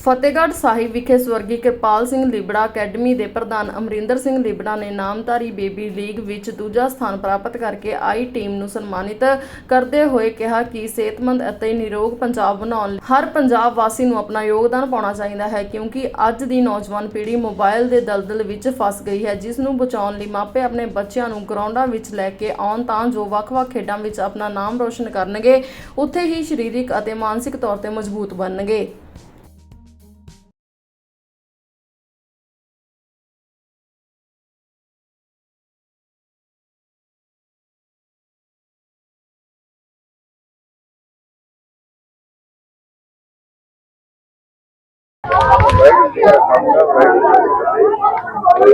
ਫਤਿਹਗੜ੍ਹ ਸਾਹਿਬ ਵਿਖੇ ਸਵਰਗੀ ਕਿਰਪਾਲ ਸਿੰਘ ਲਿਬੜਾ ਅਕੈਡਮੀ ਦੇ ਪ੍ਰਧਾਨ ਅਮਰਿੰਦਰ ਸਿੰਘ ਲਿਬੜਾ ਨੇ ਨਾਮਧਾਰੀ ਬੇਬੀ ਲੀਗ ਵਿੱਚ ਦੂਜਾ ਸਥਾਨ ਪ੍ਰਾਪਤ ਕਰਕੇ ਆਈ ਟੀਮ ਨੂੰ ਸਨਮਾਨਿਤ ਕਰਦੇ ਹੋਏ ਕਿਹਾ ਕਿ ਸਿਹਤਮੰਦ ਅਤੇ ਨਿਰੋਗ ਪੰਜਾਬ ਬਣਾਉਣ ਲਈ ਹਰ ਪੰਜਾਬ ਵਾਸੀ ਨੂੰ ਆਪਣਾ ਯੋਗਦਾਨ ਪਾਉਣਾ ਚਾਹੀਦਾ ਹੈ ਕਿਉਂਕਿ ਅੱਜ ਦੀ ਨੌਜਵਾਨ ਪੀੜ੍ਹੀ ਮੋਬਾਈਲ ਦੇ ਦਲਦਲ ਵਿੱਚ ਫਸ ਗਈ ਹੈ, ਜਿਸ ਨੂੰ ਬਚਾਉਣ ਲਈ ਮਾਪੇ ਆਪਣੇ ਬੱਚਿਆਂ ਨੂੰ ਗਰਾਊਂਡਾਂ ਵਿੱਚ ਲੈ ਕੇ ਆਉਣ ਤਾਂ ਜੋ ਵੱਖ-ਵੱਖ ਖੇਡਾਂ ਵਿੱਚ ਆਪਣਾ ਨਾਮ ਰੋਸ਼ਨ ਕਰਨਗੇ, ਉੱਥੇ ਹੀ ਸਰੀਰਕ ਅਤੇ ਮਾਨਸਿਕ ਤੌਰ ਤੇ ਮਜ਼ਬੂਤ ਬਣਨਗੇ।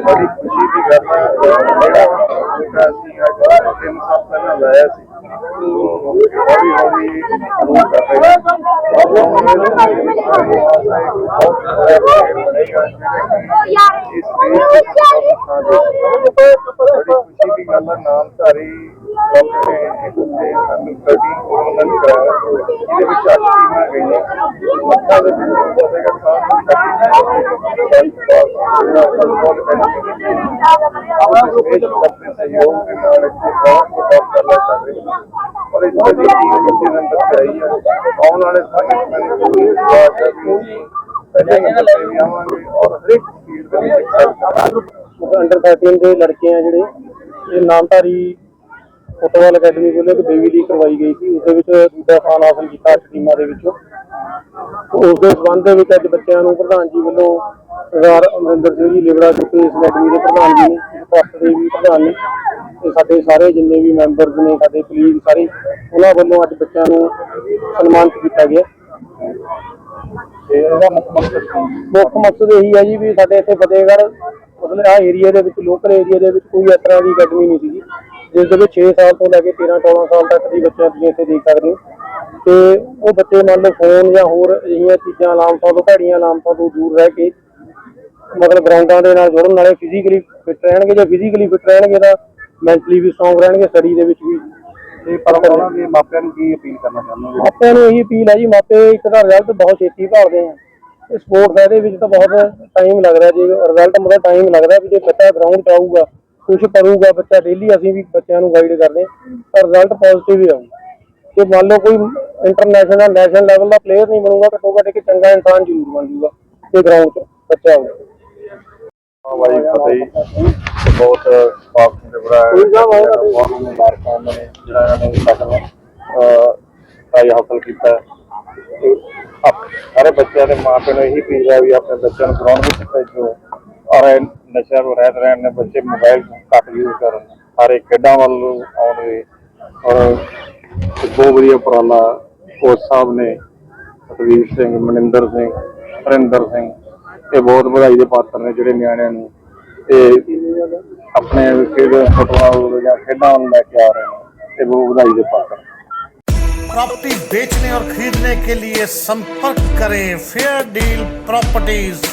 ਬੜੀ ਖੁਸ਼ੀ ਦੀ ਗੱਲ ਹੈ ਜਿਹੜਾ ਬੇਟਾ ਸੀ ਅੱਜ ਤਿੰਨ ਸਾਲ ਪਹਿਲਾਂ ਲਾਇਆ ਸੀ ਹੌਲੀ ਹੌਲੀ ਉਹ ਕਰ ਰਿਹਾ ਇਸ ਬੜੀ ਖੁਸ਼ੀ ਦੀ ਗੱਲ ਹੈ ਨਾਮਧਾਰੀ ਡਾਕਟਰ ਨੇ ਇੱਥੇ ਸਾਨੂੰ ਕਦੀ ਕੋਲਨ ਕਰਾਇਆ ਇਹਦੇ ਵਿੱਚ ਅੱਠ ਟੀਮਾਂ ਗਈਆਂ ਮੱਥਾ ਦੇ ਵਿੱਚ ਫਤਿਹਗੜ੍ਹ ਸਾਹਿਬ ਆਪਣੇ ਸਹਿਯੋਗ ਦੇ ਨਾਲ ਇੱਥੇ ਬਹੁਤ ਵੱਡਾ ਕਰਨਾ ਕਰ ਰਹੇ ਔਰ ਇਸ ਦੀ ਟੀਮ ਕਿਤੇ ਨੰਬਰ ਆਈ ਹੈ ਆਉਣ ਵਾਲੇ ਸਮੇਂ ਮੈਨੂੰ ਪੂਰੀ ਵਿਸ਼ਵਾਸ ਹੈ ਕਿ ਪਹਿਲੇ ਨੰਬਰ ਤੇ ਵੀ ਆਵਾਂਗੇ ਔਰ ਹਰੇਕ ਫੀਲਡ ਦੇ ਵਿੱਚ ਅੰਡਰ 13 ਦੇ ਲੜਕੇ ਆ ਜਿਹੜੇ, ਇਹ ਨਾਮਧਾਰੀ ਫੁੱਟਬਾਲ ਅਕੈਡਮੀ ਵੱਲੋਂ ਇੱਕ ਬੇਬੀ ਲੀਗ ਕਰਵਾਈ ਗਈ ਸੀ ਉਸ ਦੇ ਵਿੱਚ ਦੂਜਾ ਸਥਾਨ ਹਾਸਲ ਕੀਤਾ ਅੱਠ ਟੀਮਾਂ ਦੇ ਵਿੱਚੋਂ। ਉਸ ਦੇ ਸੰਬੰਧ ਦੇ ਵਿੱਚ ਅੱਜ ਬੱਚਿਆਂ ਨੂੰ ਪ੍ਰਧਾਨ ਜੀ ਵੱਲੋਂ ਸਰਦਾਰ ਅਮਰਿੰਦਰ ਸਿੰਘ ਜੀ ਲਿਬੜਾ ਜੋ ਇਸ ਅਕੈਡਮੀ ਦੇ ਪ੍ਰਧਾਨ ਜੀ ਨੇ, ਇਸ ਦੇ ਵੀ ਪ੍ਰਧਾਨ ਨੇ, ਤੇ ਸਾਡੇ ਸਾਰੇ ਜਿੰਨੇ ਵੀ ਮੈਂਬਰਸ ਨੇ, ਸਾਡੇ ਕਲੀਗ ਸਾਰੇ, ਉਹਨਾਂ ਵੱਲੋਂ ਅੱਜ ਬੱਚਿਆਂ ਨੂੰ ਸਨਮਾਨਿਤ ਕੀਤਾ ਗਿਆ। ਤੇ ਇਹਦਾ ਮੁੱਖ ਮਕਸਦ ਮੁੱਖ ਮਕਸਦ ਇਹੀ ਹੈ ਜੀ ਵੀ ਸਾਡੇ ਇੱਥੇ ਫਤਿਹਗੜ੍ਹ, ਮਤਲਬ ਆ ਏਰੀਆ ਦੇ ਵਿੱਚ ਲੋਕਲ ਏਰੀਆ ਦੇ ਵਿੱਚ ਕੋਈ ਇਸ ਤਰ੍ਹਾਂ ਦੀ ਅਕੈਡਮੀ ਨਹੀਂ ਸੀਗੀ। ਜਿਸ ਦੇ ਵਿੱਚ 6 ਸਾਲ ਤੋਂ ਲੈ ਕੇ 13 14 ਸਾਲ ਤੱਕ ਦੀ ਬੱਚਿਆਂ ਤੁਸੀਂ ਇੱਥੇ ਦੇਖ ਸਕਦੇ ਹੋ। ਤੇ ਉਹ ਬੱਚੇ ਮੰਨ ਲਓ ਫੋਨ ਜਾਂ ਹੋਰ ਅਜਿਹੀਆਂ ਚੀਜ਼ਾਂ ਲਾਮਤਾਂ ਤੋਂ ਭੈੜੀਆਂ ਲਾਮਤਾਂ ਤੋਂ ਦੂਰ ਰਹਿ ਕੇ ਮਤਲਬ ਗਰਾਊਂਡਾਂ ਦੇ ਨਾਲ ਜੁੜਨ ਨਾਲੇ ਫਿਜ਼ੀਕਲੀ ਫਿੱਟ ਰਹਿਣਗੇ। ਜੇ ਫਿਜ਼ੀਕਲੀ ਫਿੱਟ ਰਹਿਣਗੇ ਤਾਂ ਮੈਂਟਲੀ ਵੀ ਸਟਰੋਂਗ ਰਹਿਣਗੇ ਸਟੱਡੀ ਦੇ ਵਿੱਚ ਵੀ ਤੇ ਪਰ ਉਹਨਾਂ ਦੇ ਮਾਪਿਆਂ ਨੂੰ ਕੀ ਅਪੀਲ ਕਰਨਾ ਚਾਹੁੰਦੇ ਹੋ? ਮਾਪਿਆਂ ਨੂੰ ਇਹੀ ਅਪੀਲ ਹੈ ਜੀ ਮਾਪੇ ਇੱਕ ਤਾਂ ਰਿਜ਼ਲਟ ਬਹੁਤ ਛੇਤੀ ਭਾਲਦੇ ਆ। ਇਹ ਸਪੋਰਟਸ ਇਹਦੇ ਵਿੱਚ ਤਾਂ ਬਹੁਤ ਟਾਈਮ ਲੱਗ ਰਿਹਾ। ਜੀ ਰਿਜ਼ਲਟ ਮਤਲਬ ਟਾਈਮ ਲੱਗਦਾ ਵੀ ਜੇ ਬੱਚਾ ਗਰਾਊਂਡ 'ਚ ਆਊਗਾ ਕੁਝ ਕਰੂਗਾ ਬੱਚਾ ਡੇਲੀ ਅਸੀਂ ਵੀ ਬੱਚਿਆਂ ਨੂੰ ਗਾਈਡ ਕਰਦੇ ਹਾਂ ਤਾਂ ਰਿਜ਼ਲਟ ਪੋਜ਼ਿਟਿਵ ਹੀ ਆਊਗਾ। ਜੇ ਮੰਨ ਲਓ ਕੋਈ ਇੰਟਰਨੈਸ਼ਨਲ ਨੈਸ਼ਨਲ ਲੈਵਲ ਦਾ ਪਲੇਅਰ ਨਹੀਂ ਬਣੂਗਾ ਘੱਟੋ ਘੱਟ ਇੱਕ ਚੰਗਾ ਇਨਸਾਨ ਜ਼ਰੂਰ ਬਣ ਜਾਊਗਾ ਜੇ ਗਰਾਊਂਡ 'ਚ ਬੱਚਾ ਆਊਗਾ ਹਾਂ ਬਾਈ ਫਤਿਹ। ਤੇ ਬਹੁਤ ਪਾਪ ਦੇ ਬੜਾ ਬਹੁਤ ਮੁਬਾਰਕਾਂ ਨੇ ਜਿਹੜਾ ਇਹਨਾਂ ਨੇ ਸਫਲ ਕਾਇ ਹਾਸਲ ਕੀਤਾ। ਤੇ ਸਾਰੇ ਬੱਚਿਆਂ ਦੇ ਮਾਪਿਆਂ ਨੂੰ ਇਹੀ ਹੈ ਵੀ ਆਪਣੇ ਬੱਚਿਆਂ ਨੂੰ ਗਰਾਊਂਡ ਵਿੱਚ ਭੇਜੋ। ਔਰ ਇਹ ਨਸ਼ਿਆਂ ਤੋਂ ਰਹਿਤ ਰਹਿਣ ਨੇ ਬੱਚੇ ਮੋਬਾਈਲ ਘੱਟ ਯੂਜ਼ ਕਰਨ ਸਾਰੇ ਖੇਡਾਂ ਵੱਲ ਆਉਣਗੇ ਔਰ ਇੱਕ ਬਹੁਤ ਵਧੀਆ ਉਪਰਾਲਾ ਕੋਚ ਸਾਹਿਬ ਨੇ ਸਤਵੀਰ ਸਿੰਘ ਮਨਿੰਦਰ ਸਿੰਘ ਹਰਿੰਦਰ ਸਿੰਘ ਇਹ ਬਹੁਤ ਵਧਾਈ ਦੇ ਪਾਤਰ ਨੇ ਜਿਹੜੇ ਨਿਆਣਿਆਂ ਨੂੰ ਇਹ ਆਪਣੇ ਖੇਡ ਫੁੱਟਬਾਲ ਜਾਂ ਖੇਡਾਂ ਵੱਲ ਲੈ ਕੇ ਆ ਰਹੇ ਨੇ ਇਹ ਬਹੁਤ ਵਧਾਈ ਦੇ ਪਾਤਰ प्रॉपर्टी बेचने और खरीदने के लिए संपर्क करें फेयर डील प्रॉपर्टीज